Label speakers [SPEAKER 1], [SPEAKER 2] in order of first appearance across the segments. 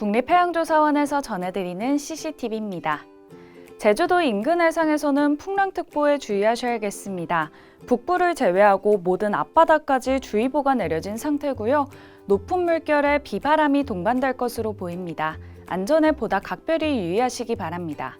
[SPEAKER 1] 국립해양조사원에서 전해드리는 CCTV입니다. 제주도 인근 해상에서는 풍랑특보에 주의하셔야겠습니다. 북부를 제외하고 모든 앞바다까지 주의보가 내려진 상태고요. 높은 물결에 비바람이 동반될 것으로 보입니다. 안전에 보다 각별히 유의하시기 바랍니다.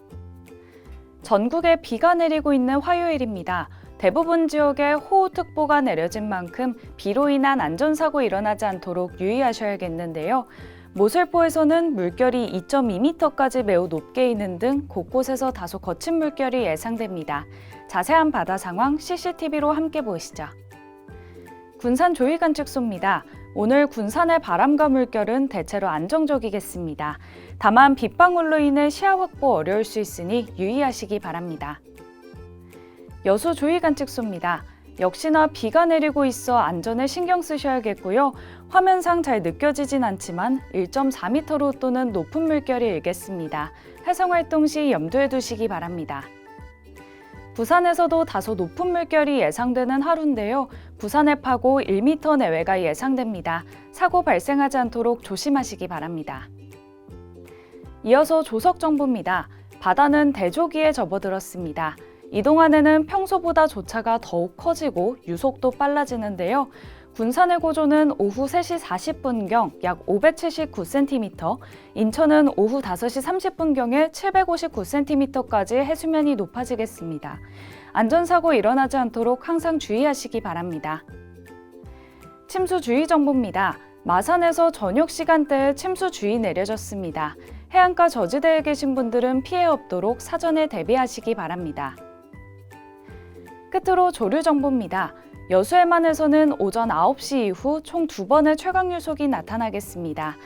[SPEAKER 1] 전국에 비가 내리고 있는 화요일입니다. 대부분 지역에 호우특보가 내려진 만큼 비로 인한 안전사고 일어나지 않도록 유의하셔야겠는데요. 모슬포에서는 물결이 2.2m까지 매우 높게 있는 등 곳곳에서 다소 거친 물결이 예상됩니다. 자세한 바다 상황 CCTV로 함께 보시죠. 군산 조이관측소입니다. 오늘 군산의 바람과 물결은 대체로 안정적이겠습니다. 다만 빗방울로 인해 시야 확보 어려울 수 있으니 유의하시기 바랍니다. 여수 조이관측소입니다. 역시나 비가 내리고 있어 안전에 신경 쓰셔야겠고요. 화면상 잘 느껴지진 않지만 1.4m로 또는 높은 물결이 일겠습니다. 해상 활동 시 염두에 두시기 바랍니다. 부산에서도 다소 높은 물결이 예상되는 하루인데요. 부산의 파고 1m 내외가 예상됩니다. 사고 발생하지 않도록 조심하시기 바랍니다. 이어서 조석 정보입니다. 바다는 대조기에 접어들었습니다. 이동안에는 평소보다 조차가 더욱 커지고 유속도 빨라지는데요. 군산의 고조는 오후 3시 40분경 약 579cm, 인천은 오후 5시 30분경에 759cm까지 해수면이 높아지겠습니다. 안전사고 일어나지 않도록 항상 주의하시기 바랍니다. 침수 주의 정보입니다. 마산에서 저녁 시간대에 침수 주의 내려졌습니다. 해안가 저지대에 계신 분들은 피해 없도록 사전에 대비하시기 바랍니다. 끝으로 조류 정보입니다. 여수해만에서는 오전 9시 이후 총 두 번의 최강 유속이 나타나겠습니다.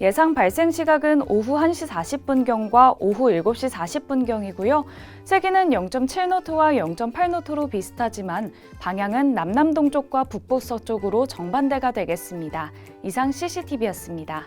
[SPEAKER 1] 예상 발생 시각은 오후 1시 40분경과 오후 7시 40분경이고요. 세기는 0.7노트와 0.8노트로 비슷하지만 방향은 남남동쪽과 북북서쪽으로 정반대가 되겠습니다. 이상 CCTV였습니다.